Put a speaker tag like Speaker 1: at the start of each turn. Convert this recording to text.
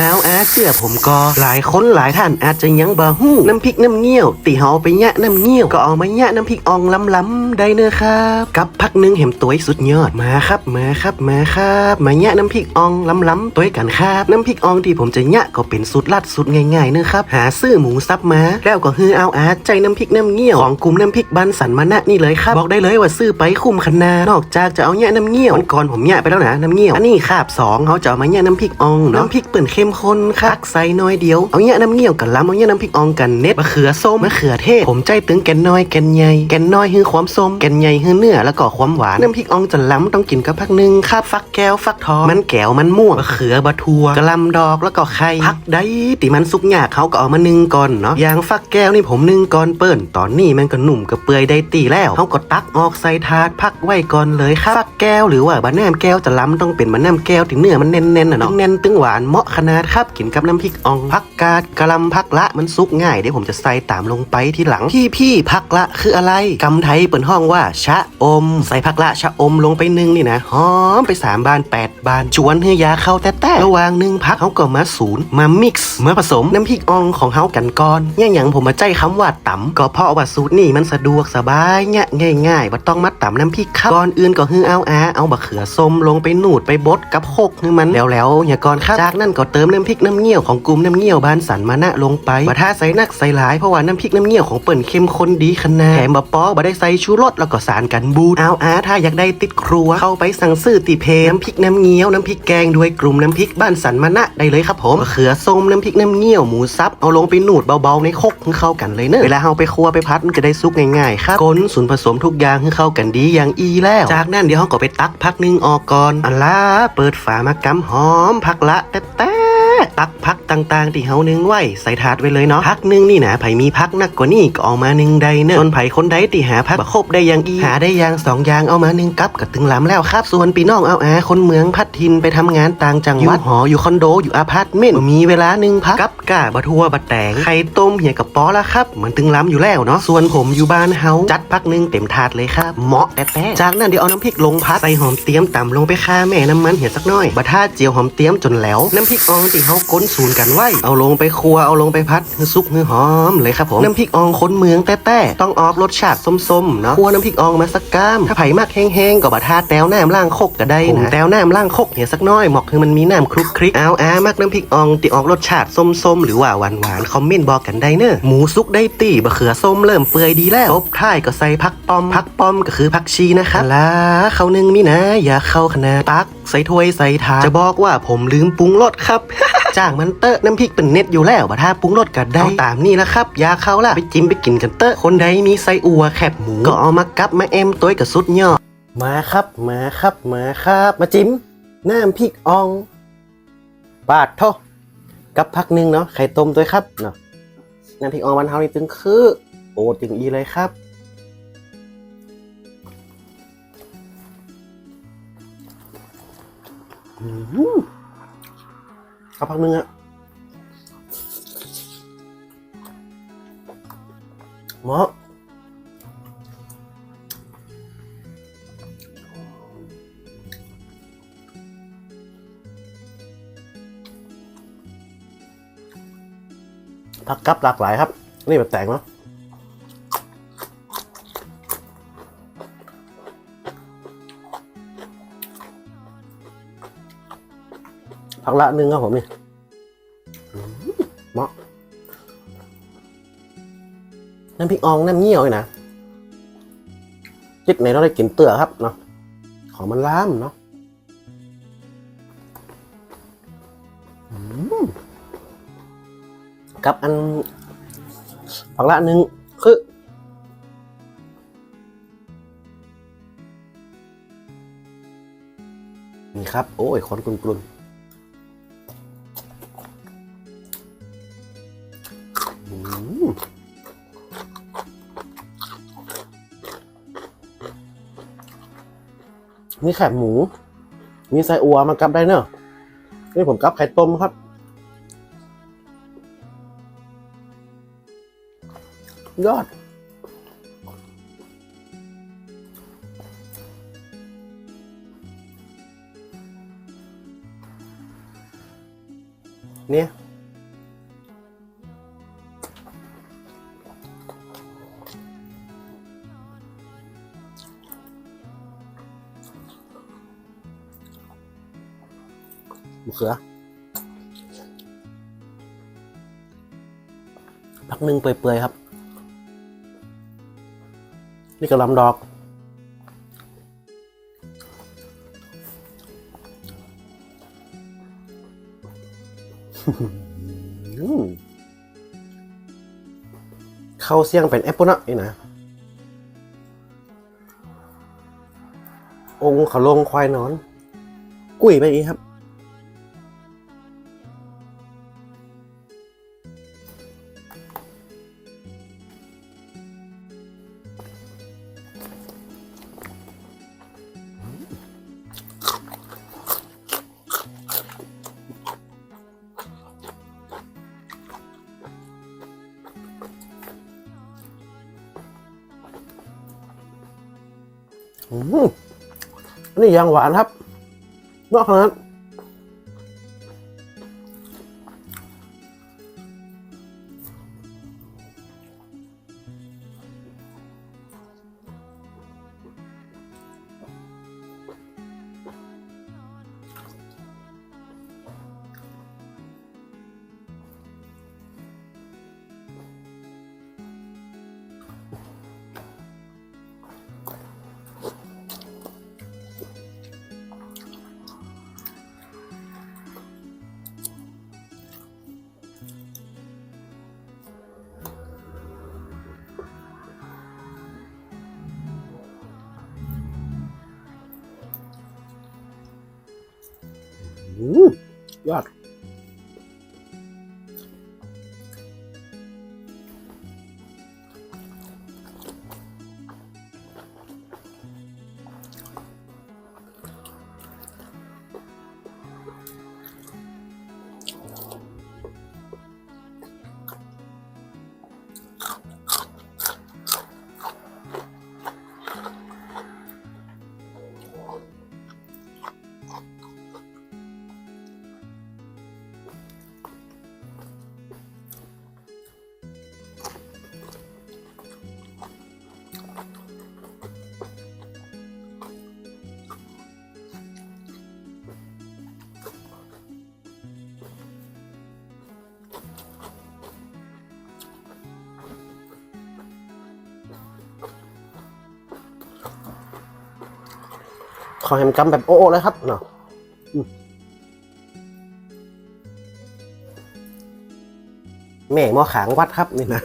Speaker 1: เอาอาเชื่อผมก็หลายคนหลายท่านอาจจะยังบ่ฮู้น้ำพริกน้ำเงี้ยว ตีเฮาไปแยะน้ำเงี้ยวก็เอามาแยะน้ำพริกอ่องล้ำๆได้เนอะครับกับพักนึงเห็มตัวสุดยอดมาครับมาครับมาครับมาแยะน้ำพริกอ่องล้ำๆตัวกันครับน้ำพริกอ่องที่ผมจะแยะก็เป็นสูตรลัดสูตรง่ายๆเนอะครับหาซื้อหมูซับมาแล้วก็ฮือเอาอาใจน้ำพริกน้ำเงี้ยวของกลุ่มน้ำพริกบ้นสันมานะนี่เลยครับบอกได้เลยว่าซื้อไปคุ้มขนาดนอกจากจะเอาแยะน้ำเงี้ยวก่อนผมแยะไปแล้วนะน้ำเงี้ยวอันนี้คาบสองเขาจะเอามาแยะน้ำพริกอ่องเนาะน้ำพริกเปิ่นเข้มข้นคักใส่น้อยเดียว เอาแยน้ำเงี้ยวกันล้ำเอาแยน้ำพริกอ่องกันเน็ตมะเขือส้มมะเขือเทศ ผมใจตึงแกนน้อยแกนใหญ่แกนน้อยคือความส้มแกนใหญ่คือเนื้อแล้วก็ความหวานน้ำพริกอ่องจะล้ำต้องกินกับพักหนึ่งคาบฟักแก้วฟักทองมันแก้วมันม่วงมะเขือบะทัวกะลำดอกแล้วก็ไข่พักได้ติมันสุกยากเขาก็เอามานึ่งก่อนเนาะอย่างฟักแก้วนี่ผมนึ่งก่อนเปิ้นตอนนี้มันก็หนุ่มกับเปื่อยได้ตีแล้วเขาก็ตักออกใส่ถาดพักไว้ก่อนเลยครับฟักแก้วหรือว่าบะแหนมแก้วจะล้ำต้องเป็นบะแนมแก้วที่เนื้อมันแน่นๆนะเนาะแน่นตึงหวานเหมาะขนาดครับกินกับน้ำพริกอ่องพักกาดกะลำพักละมันสุกง่ายเดี๋ยวผมจะใส่ตามลงไปที่หลังพี่พี่ๆพักละคืออะไรกำไทยเปิดห้องว่าชะอม ใส่พักละชะอมลงไปนึ่งนี่นะหอมไปสามบานแปดบาน ชวนให้ยาเข้าแต่แต่ระหว่างหนึ่งพักเขาก็มาศูนย์มามิกซ์มาผสมน้ำพริกอ่องของเขากันก่อนอย่างอย่างผมมาใจคำว่าตำก็เพราะว่าสูตรนี่มันสะดวกสบายเนี่ยง่ายๆว่าต้องมาตำน้ำพริกครับก่อนอื่นก็คือเอาอาเอาบะเขือส้มลงไปหนูดไปบดกับโคกคือมันแล้วแล้วๆอย่าก่อนครับจากนั้นก็เติมน้ำพริกน้ำเงี้ยวของกลุ่มน้ำเงี้ยวบานสันมานะลงไปบะท่าใส่นักใส่หลายเพราะว่าน้ำพริกน้ำเงี้ยวของเปิ่นเข้มข้นดีขนาดแถมบะป๊อบะได้ใส่ชูรสแล้วก็สารกันบูดเอาอาถ้าอยากได้ติดครัว เข้าไปสั่งซื้อตีเพน้ำพริกน้ำเงี้ยวน้ำพริกแกงด้วยกลุ่มน้ำพริกบ้านสันมานะได้เลยครับผมเขือส้มน้ำพริกน้ำเงี้ยวหมูสับเอาลงไปหนูดเบาๆในครกให้เข้ากันเลยเนอะเวลาเอาไปครัวไปพัดมันจะได้ซุกง่ายๆครับก้นส่วนผสมทุกอย่างให้เข้ากันดีอย่างอีแล้ว จากนั้นเดี๋ยวเราก็ไปตักพักนึงออกก่อนอันละเปิดฝามากำหอมพักละแต่ ต่ตักพักต่างๆ ที่เฮานึ่งไว้ใส่ถาดไว้เลยเนาะพักหนึงนี่นะไผมีพักนักกว่านี่ก็เอามาหนึ่งใดเนอะส่วนไผคนใดที่หาพักบะครบได้อย่างอีหาได้อย่างสองอย่างเอามาหนึ่งกับก็ถึงล้ำแล้วครับ ส่วนปีน้องเอาอาคนเมืองพัดทินไปทำงานต่างจังหวัดอยู่หออยู่คอนโดอยู่อาพาร์ตเมนต์บ่มีเวลาหนึ่งพักกับกาบะทัวบะแตงไข่ต้มเหี่ยกับป๊อละครับเหมือนถึงล้ำอยู่แล้วเนาะส่วนผมอยู่บ้านเฮาจัดพักหนึงเต็มถาดเลยครับเหมาะแต่แต่จากนั้นเดี๋ยวเอาน้ำพริกลงพัดใส่หอมเตรียมต่ำลงไปค่าแม่น้ำมันเหี่ยสักหน่อยบะท่าเจียวหอมเตรียมจนแล้วน้ำพริกอองที่เฮาก้นสูนกันไว้ เอาลงไปครัวเอาลงไปพัดซุกให้หอมเลยครับผมน้ำพริกอองคนเมืองแต่แต่ต้องออกรสชาติส้มๆเนาะครัวน้ำพริกอองมาสักกามถ้าไผ่มากแห้งๆก็บะทาแต้วน้ำล่างคกก็ได้นะแต้วน้ำล่างคกเหี่ยสักน้อยหมอกคือมันมีน้ำคลุกคลิกเอาอามากน้ำพริกอองที่ออกรสชาติส้มๆหรือว่าหวานๆคอมเมนต์บอกกันได้เนอะหมูซุกได้ตีบะเขือส้มเริ่มเปื่อยดีแล้วบท้ายก็ใส่ผักปอมผักปอมก็คือผักชีนะครับลาเขานึงนี่นะอย่าเข้าขนาดตักใส่ถ้วยใส่ถาดจะบอกว่าผมลืมปรุงรสครับ จ้างมันเตอะน้ำพริกเป็นเน็ตอยู่แล้วบะถ้าปรุงรสก็ได้เอาตามนี่ละครับ ยาเขาล่ะ ไปจิ้มไปกินกันเตอะคนใดมีไส้อัวแคบหมู ก็เอามากับมาเอ็มตัวกับสุดยอดมาครับมาครับมาครับ มาจิ้มน้ำพริกอ่องปาดโทกับพักหนึงเนาะไข่ต้มด้วยครับเนาะน้ำพริกอ่องวันเฮานี่ตึงคือโอ้จึงอีเลยครับอืม สักพักนึงอะเหมาะผักกับหลากหลายครับ นี่แบบแต่งเนาะ ผักละหนึ่งครับผมนี่อืมเหมาะน้ำพริกอ่องน้ำเงี้ยวเลยนะจิกไหนเราได้กินเตือครับเนาะของมันล้ามเนาะอืมกับอันผักละหนึ่งคือนี่ครับ โอ้ยคอนกลุนๆ มีแคบหมู มีไส้อัวมากับได้เนอะนี่ผมกับไข่ต้มครับยอด
Speaker 2: เนี่ย มะเขือพักหนึ่งเปื่อยๆครับ นี่กระลำดอก เข้าเสียงเป็นแอปเปิลนะนี่นะ องค์ขาลงควายนอน กุ้ยไปอีกครับ นนี่ยางหวานครับ นอกจากนั้น อืม ยอดขอแฮมกำแบบโอ้ๆเลยครับเนาะแม่หมอขางวัดครับนี่นะ